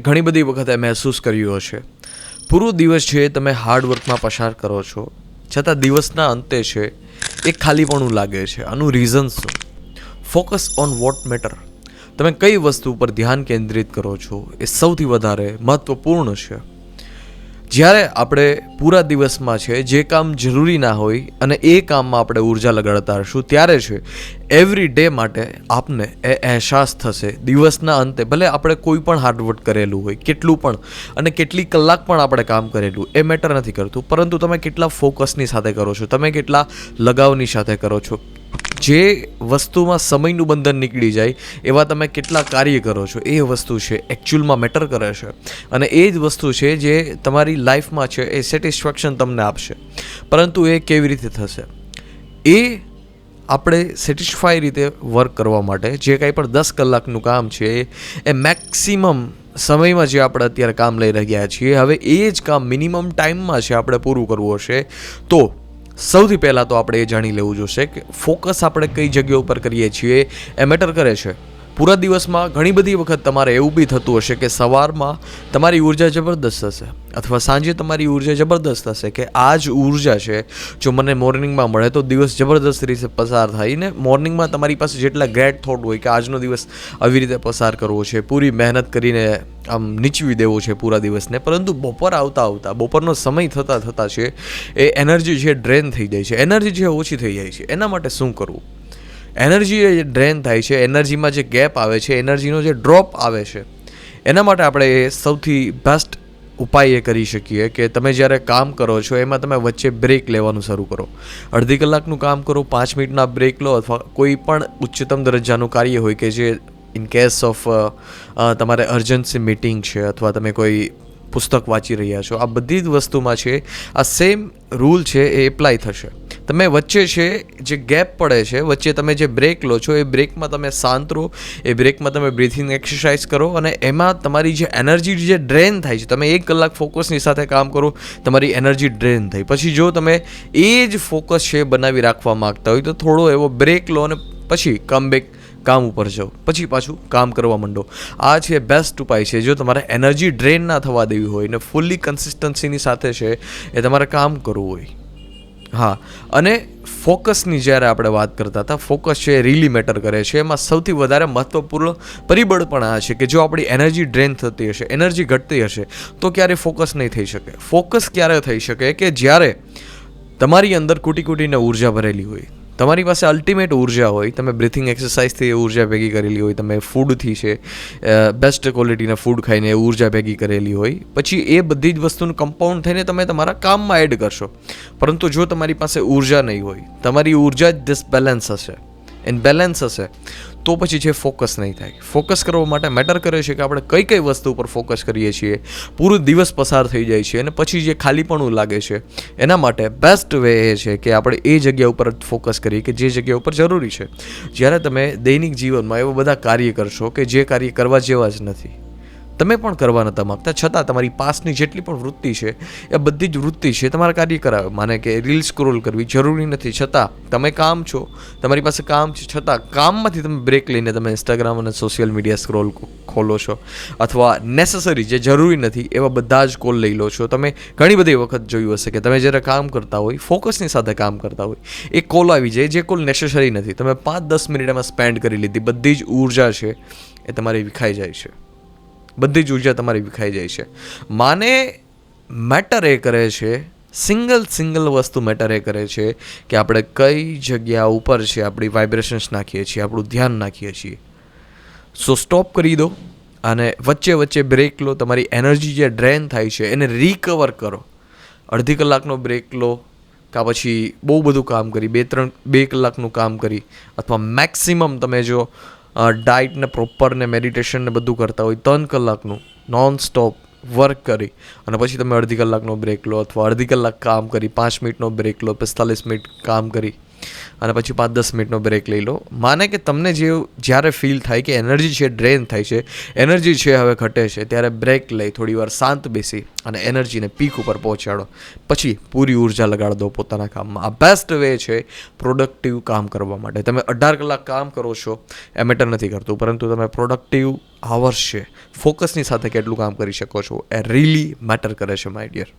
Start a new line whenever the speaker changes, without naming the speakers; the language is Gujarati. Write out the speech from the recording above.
ઘણી બધી વખતે મહેસૂસ કર્યું હશે. પૂરો દિવસ છે તમે હાર્ડવર્કમાં પસાર કરો છો, છતાં દિવસના અંતે છે, એ ખાલીપણું લાગે છે. આનું રીઝન શું? ફોકસ ઓન વોટ મેટર તમે કઈ વસ્તુ પર ધ્યાન કેન્દ્રિત કરો છો, એ સૌથી વધારે મહત્વપૂર્ણ છે. જ્યારે આપણે પૂરા દિવસમાં છે, જે કામ જરૂરી ના હોય અને એ કામમાં આપણે ઊર્જા લગાડતા હશું, ત્યારે છે એવરી ડે માટે આપને એ અહેસાસ થશે. દિવસના અંતે, ભલે આપણે કોઈ પણ હાર્ડવર્ક કરેલું હોય, કેટલું પણ, અને કેટલી કલાક પણ આપણે કામ કરેલું, એ મેટર નથી કરતું. પરંતુ તમે કેટલા ફોકસની સાથે કરો છો, તમે કેટલા લગાવની સાથે કરો છો જે વસ્તુમાં સમયનું બંધન નીકળી જાય, એવા તમે કેટલા કાર્ય કરો છો, એ વસ્તુ છે એકચ્યુઅલમાં મેટર કરે છે. અને એ જ વસ્તુ છે જે તમારી લાઈફમાં છે, એ સેટિસ્ફેક્શન તમને આપશે. પરંતુ એ કેવી રીતે થશે? એ આપણે સેટિસ્ફાઈ રીતે વર્ક કરવા માટે જે કાંઈ પણ દસ કલાકનું કામ છે, એ મેક્સિમમ સમયમાં જે આપણે અત્યારે કામ લઈ રહ્યા છીએ, હવે એ જ કામ મિનિમમ ટાઈમમાં છે, આપણે પૂરું કરવું હશે, તો સૌથી પહેલાં તો આપણે એ જાણી લેવું જોશે કે ફોકસ આપણે કઈ જગ્યા ઉપર કરીએ છીએ એ મેટર કરે છે. પૂરા દિવસમાં ઘણી બધી વખત તમારે એવું બી થતું હશે કે સવારમાં તમારી ઊર્જા જબરદસ્ત હશે અથવા સાંજે તમારી ઊર્જા જબરદસ્ત હશે કે આ જ ઊર્જા છે જો મને મોર્નિંગમાં મળે તો દિવસ જબરદસ્ત રીતે પસાર થાય ને મોર્નિંગમાં તમારી પાસે જેટલા ગ્રેટ થોટ હોય કે આજનો દિવસ આવી રીતે પસાર કરવો છે, પૂરી મહેનત કરીને આમ નીચવી દેવો છે પૂરા દિવસને, પરંતુ બપોર આવતા આવતા, બપોરનો સમય થતાં થતાં છે, એ એનર્જી છે ડ્રેન થઈ જાય છે એનર્જી જે ઓછી થઈ જાય છે, એના માટે શું કરવું? એનર્જી જે ડ્રેન થાય છે એનર્જીમાં જે ગેપ આવે છે એનર્જીનો જે ડ્રોપ આવે છે, એના માટે આપણે સૌથી બેસ્ટ ઉપાય એ કરી શકીએ કે તમે જ્યારે કામ કરો છો, એમાં તમે વચ્ચે બ્રેક લેવાનું શરૂ કરો. અડધી કલાકનું કામ કરો, પાંચ મિનિટના બ્રેક લો અથવા કોઈ પણ ઉચ્ચતમ દરજ્જાનું કાર્ય હોય કે જે ઇન કેસ ઓફ તમારે અર્જન્સી મીટિંગ છે અથવા તમે કોઈ પુસ્તક વાંચી રહ્યા છો, આ બધી જ વસ્તુમાં છે, આ સેમ રૂલ છે એ એપ્લાય થશે. તમે વચ્ચે છે જે ગેપ પડે છે, વચ્ચે તમે જે બ્રેક લો છો, એ બ્રેકમાં તમે શાંત રહો, એ બ્રેકમાં તમે બ્રીથિંગ એક્સરસાઇઝ કરો અને એમાં તમારી જે એનર્જી જે ડ્રેન થાય છે, તમે એક કલાક ફોકસની સાથે કામ કરો, તમારી એનર્જી ડ્રેન થઈ પછી જો તમે એ જ ફોકસ છે બનાવી રાખવા માગતા હોય તો થોડો એવો બ્રેક લો અને પછી કમબેક કામ ઉપર જાઓ. પછી પાછું કામ કરવા માંડો. આ છે બેસ્ટ ઉપાય છે. જો તમારે એનર્જી ડ્રેન ના થવા દેવી હોય ને ફૂલ્લી કન્સિસ્ટન્સીની સાથે છે, એ તમારે કામ કરવું હોય. હા, અને ફોકસની જ્યારે આપણે વાત કરતા હતા, ફોકસ છે એ રીલી મેટર કરે છે. એમાં સૌથી વધારે મહત્વપૂર્ણ પરિબળ પણ આ છે કે જો આપણી એનર્જી ડ્રેન થતી હશે, એનર્જી ઘટતી હશે, તો ક્યારે ફોકસ નહીં થઈ શકે. ફોકસ ક્યારે થઈ શકે કે જ્યારે તમારી અંદર કૂટી કૂટીને ઊર્જા ભરેલી હોય તમારી પાસે અલ્ટિમેટ ઊર્જા હોય, તમે બ્રિથિંગ એક્સરસાઇઝથી એ ઊર્જા ભેગી કરેલી હોય, તમે ફૂડથી છે બેસ્ટ ક્વોલિટીના ફૂડ ખાઈને ઊર્જા ભેગી કરેલી હોય, પછી એ બધી જ વસ્તુનું કમ્પાઉન્ડ થઈને તમે તમારા કામમાં એડ કરશો. પરંતુ જો તમારી પાસે ઊર્જા નહીં હોય, તમારી ઊર્જા જ ડિસબેલેન્સ હશે. એન બેલેન્સ હશે, તો પછી છે ફોકસ નહીં થાય. ફોકસ કરવા માટે મેટર કરે છે કે આપણે કઈ કઈ વસ્તુ પર ફોકસ કરીએ છીએ, પૂરો દિવસ પસાર થઈ જાય છે અને પછી જે ખાલીપણું લાગે છે, એના માટે બેસ્ટ વે એ છે કે આપણે એ જગ્યા ઉપર ફોકસ કરીએ કે જે જગ્યા ઉપર જરૂરી છે. જ્યારે તમે દૈનિક જીવનમાં એવા બધા કાર્ય કરશો કે જે કાર્ય કરવા જેવા જ નથી. તમે પણ કરવા નતા માગતા. છતાં તમારી પાસની જેટલી પણ વૃત્તિ છે, એ બધી જ વૃત્તિ છે, તમારા કાર્ય કરાવે માને કે રીલ સ્ક્રોલ કરવી જરૂરી નથી. છતાં તમે કામ છો, તમારી પાસે કામ છે, છતાં કામમાંથી તમે બ્રેક લઈને તમે ઇન્સ્ટાગ્રામ અને સોશિયલ મીડિયા સ્ક્રોલ ખોલો છો. અથવા નેસેસરી જે જરૂરી નથી, એવા બધા જ કોલ લઈ લો છો. તમે ઘણી બધી વખત જોયું હશે કે તમે જ્યારે કામ કરતા હોય ફોકસની સાથે કામ કરતા હોય, એ કોલ આવી જાય. જે કોલ નેસેસરી નથી. તમે પાંચ દસ મિનિટ એમાં સ્પેન્ડ કરી લીધી, બધી જ ઊર્જા છે, એ તમારી વિખાઈ જાય છે. બધી જ ઊર્જા તમારી વિખાઈ જાય છે. માને મેટર એ કરે છે સિંગલ સિંગલ વસ્તુ મેટર એ કરે છે કે આપણે કઈ જગ્યા ઉપર છે આપણી વાઇબ્રેશન્સ નાખીએ છીએ, આપણું ધ્યાન નાખીએ છીએ. સો સ્ટોપ કરી દો અને વચ્ચે વચ્ચે બ્રેક લો, તમારી એનર્જી જે ડ્રેન થાય છે એને રિકવર કરો. અડધી કલાકનો બ્રેક લો કાં પછી બહુ બધું કામ કરી, બે ત્રણ, બે કલાકનું કામ કરી, અથવા મેક્સિમમ તમે જો ડાયટ ને પ્રોપર ને મેડિટેશન ને બધું કરતા હોય, ત્રણ કલાકનું નોન સ્ટોપ વર્ક કરી અને પછી તમે અડધી કલાકનો બ્રેક લો અથવા અડધી કલાક કામ કરી, પાંચ મિનિટનો બ્રેક લો, પિસ્તાલીસ મિનિટ કામ કરી અને પછી પાંચ દસ મિનિટનો બ્રેક લઈ લો. માને કે તમને જે જ્યારે ફીલ થાય કે એનર્જી છે ડ્રેન થાય છે એનર્જી છે હવે ઘટે છે, ત્યારે બ્રેક લઈ, થોડી વાર શાંત બેસી અને એનર્જીને પીક ઉપર પહોંચાડો. પછી પૂરી ઊર્જા લગાડ દો પોતાના કામમાં. આ બેસ્ટ વે છે પ્રોડક્ટિવ કામ કરવા માટે. તમે અઢાર કલાક કામ કરો છો, એ મેટર નથી કરતું, પરંતુ તમે પ્રોડક્ટિવ આવર્સ છે ફોકસની સાથે કેટલું કામ કરી શકો છો, એ રીલી મેટર કરે છે માય ડિયર